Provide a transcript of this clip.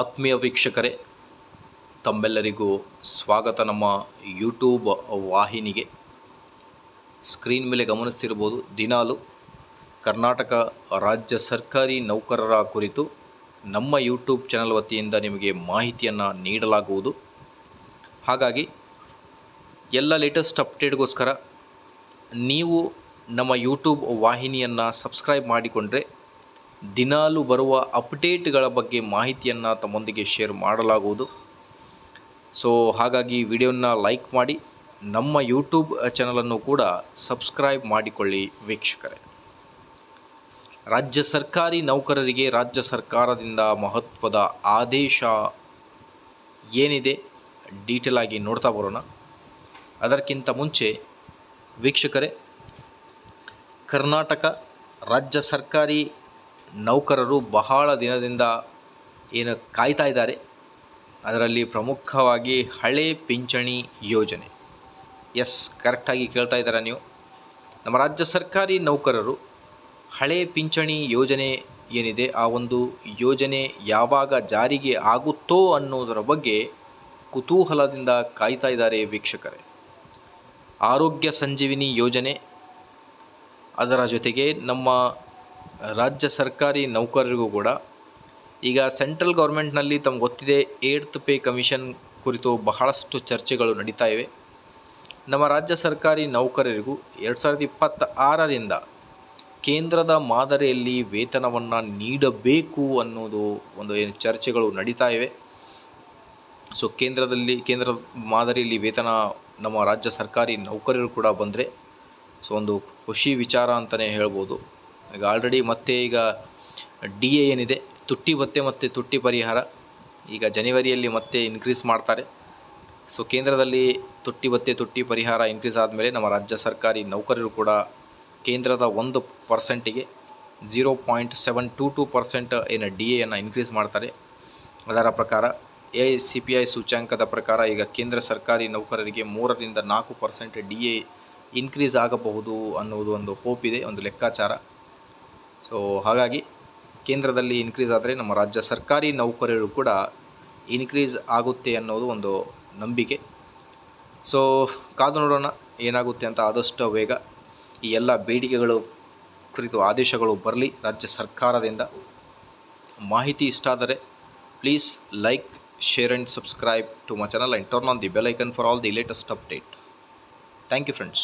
ಆತ್ಮೀಯ ವೀಕ್ಷಕರೇ, ತಮ್ಮೆಲ್ಲರಿಗೂ ಸ್ವಾಗತ ನಮ್ಮ ಯೂಟ್ಯೂಬ್ ವಾಹಿನಿಗೆ. ಸ್ಕ್ರೀನ್ ಮೇಲೆ ಗಮನಿಸ್ತಿರ್ಬೋದು, ದಿನಾಲು ಕರ್ನಾಟಕ ರಾಜ್ಯ ಸರ್ಕಾರಿ ನೌಕರರ ಕುರಿತು ನಮ್ಮ ಯೂಟ್ಯೂಬ್ ಚಾನಲ್ ವತಿಯಿಂದ ನಿಮಗೆ ಮಾಹಿತಿಯನ್ನು ನೀಡಲಾಗುವುದು. ಹಾಗಾಗಿ ಎಲ್ಲ ಲೇಟೆಸ್ಟ್ ಅಪ್ಡೇಟ್ಗೋಸ್ಕರ ನೀವು ನಮ್ಮ ಯೂಟ್ಯೂಬ್ ವಾಹಿನಿಯನ್ನು ಸಬ್ಸ್ಕ್ರೈಬ್ ಮಾಡಿಕೊಂಡ್ರೆ ದಿನಾಲು ಬರುವ ಅಪ್ಡೇಟ್ಗಳ ಬಗ್ಗೆ ಮಾಹಿತಿಯನ್ನು ತಮ್ಮೊಂದಿಗೆ ಶೇರ್ ಮಾಡಲಾಗುವುದು. ಸೊ ಹಾಗಾಗಿ ವಿಡಿಯೋನ ಲೈಕ್ ಮಾಡಿ, ನಮ್ಮ ಯೂಟ್ಯೂಬ್ ಚಾನಲನ್ನು ಕೂಡ ಸಬ್ಸ್ಕ್ರೈಬ್ ಮಾಡಿಕೊಳ್ಳಿ ವೀಕ್ಷಕರೇ. ರಾಜ್ಯ ಸರ್ಕಾರಿ ನೌಕರರಿಗೆ ರಾಜ್ಯ ಸರ್ಕಾರದಿಂದ ಮಹತ್ವದ ಆದೇಶ ಏನಿದೆ? ಡೀಟೇಲ್ ಆಗಿ ನೋಡ್ತಾ ಬರೋಣ. ಅದಕ್ಕಿಂತ ಮುಂಚೆ ವೀಕ್ಷಕರೇ, ಕರ್ನಾಟಕ ರಾಜ್ಯ ಸರ್ಕಾರಿ ನೌಕರರು ಬಹಳ ದಿನದಿಂದ ಏನು ಕಾಯ್ತಾ ಇದ್ದಾರೆ. ಅದರಲ್ಲಿ ಪ್ರಮುಖವಾಗಿ ಹಳೆ ಪಿಂಚಣಿ ಯೋಜನೆ. ಎಸ್ ಕರೆಕ್ಟಾಗಿ ಕೇಳ್ತಾ ಇದ್ದೀರಾ ನೀವು? ನಮ್ಮ ರಾಜ್ಯ ಸರ್ಕಾರಿ ನೌಕರರು ಹಳೆ ಪಿಂಚಣಿ ಯೋಜನೆ ಏನಿದೆ, ಆ ಒಂದು ಯೋಜನೆ ಯಾವಾಗ ಜಾರಿಗೆ ಆಗುತ್ತೋ ಅನ್ನೋದರ ಬಗ್ಗೆ ಕುತೂಹಲದಿಂದ ಕಾಯ್ತಾ ಇದ್ದಾರೆ ವೀಕ್ಷಕರೇ. ಆರೋಗ್ಯ ಸಂಜೀವಿನಿ ಯೋಜನೆ, ಅದರ ಜೊತೆಗೆ ನಮ್ಮ ರಾಜ್ಯ ಸರ್ಕಾರಿ ನೌಕರರಿಗೂ ಕೂಡ ಈಗ ಸೆಂಟ್ರಲ್ ಗೌರ್ಮೆಂಟ್ನಲ್ಲಿ ತಮ್ಗೆ ಗೊತ್ತಿದೆ ಏಡ್ತ್ ಪೇ ಕಮಿಷನ್ ಕುರಿತು ಬಹಳಷ್ಟು ಚರ್ಚೆಗಳು ನಡೀತಾ ಇವೆ. ನಮ್ಮ ರಾಜ್ಯ ಸರ್ಕಾರಿ ನೌಕರರಿಗೂ ಎರಡು ಸಾವಿರದ ಇಪ್ಪತ್ತ ಆರರಿಂದ ಕೇಂದ್ರದ ಮಾದರಿಯಲ್ಲಿ ವೇತನವನ್ನು ನೀಡಬೇಕು ಅನ್ನೋದು ಒಂದು ಏನು ಚರ್ಚೆಗಳು ನಡೀತಾ ಇವೆ. ಸೊ ಕೇಂದ್ರದಲ್ಲಿ ಕೇಂದ್ರದ ಮಾದರಿಯಲ್ಲಿ ವೇತನ ನಮ್ಮ ರಾಜ್ಯ ಸರ್ಕಾರಿ ನೌಕರರು ಕೂಡ ಬಂದರೆ ಸೊ ಒಂದು ಖುಷಿ ವಿಚಾರ ಅಂತಲೇ ಹೇಳ್ಬೋದು. ಈಗ ಆಲ್ರೆಡಿ ಮತ್ತೆ ಈಗ ಡಿ ಎ ಏನಿದೆ, ತುಟ್ಟಿ ಭತ್ತೆ ಮತ್ತು ತುಟ್ಟಿ ಪರಿಹಾರ. ಈಗ ಜನವರಿಯಲ್ಲಿ ಮತ್ತೆ ಇನ್ಕ್ರೀಸ್ ಮಾಡ್ತಾರೆ. ಸೊ ಕೇಂದ್ರದಲ್ಲಿ ತುಟ್ಟಿ ಭತ್ತೆ, ತುಟ್ಟಿ ಪರಿಹಾರ ಇನ್ಕ್ರೀಸ್ ಆದಮೇಲೆ ನಮ್ಮ ರಾಜ್ಯ ಸರ್ಕಾರಿ ನೌಕರರು ಕೂಡ ಕೇಂದ್ರದ ಒಂದು ಪರ್ಸೆಂಟಿಗೆ zero point seven two to percent ಏನು ಡಿ ಎಯನ್ನು ಇನ್ಕ್ರೀಸ್ ಮಾಡ್ತಾರೆ. ಅದರ ಪ್ರಕಾರ ಎ ಸಿ ಪಿ ಐ ಸೂಚ್ಯಾಂಕದ ಪ್ರಕಾರ ಈಗ ಕೇಂದ್ರ ಸರ್ಕಾರಿ ನೌಕರರಿಗೆ ಮೂರರಿಂದ ನಾಲ್ಕು ಪರ್ಸೆಂಟ್ ಡಿ ಎ ಇನ್ಕ್ರೀಸ್ ಆಗಬಹುದು ಅನ್ನೋದು ಒಂದು ಹೋಪ್ ಇದೆ, ಒಂದು ಲೆಕ್ಕಾಚಾರ. ಸೊ ಹಾಗಾಗಿ ಕೇಂದ್ರದಲ್ಲಿ ಇನ್ಕ್ರೀಸ್ ಆದರೆ ನಮ್ಮ ರಾಜ್ಯ ಸರ್ಕಾರಿ ನೌಕರರು ಕೂಡ ಇನ್ಕ್ರೀಸ್ ಆಗುತ್ತೆ ಅನ್ನೋದು ಒಂದು ನಂಬಿಕೆ. ಸೊ ಕಾದು ನೋಡೋಣ ಏನಾಗುತ್ತೆ ಅಂತ ಆದಷ್ಟು ವೇಗ ಈ ಎಲ್ಲ ಬೇಡಿಕೆಗಳು ಕುರಿತು ಆದೇಶಗಳು ಬರಲಿ ರಾಜ್ಯ ಸರ್ಕಾರದಿಂದ. ಮಾಹಿತಿ ಇಷ್ಟ ಆದರೆ please like share and subscribe to my channel and turn on the bell icon for all the latest update thank you friends.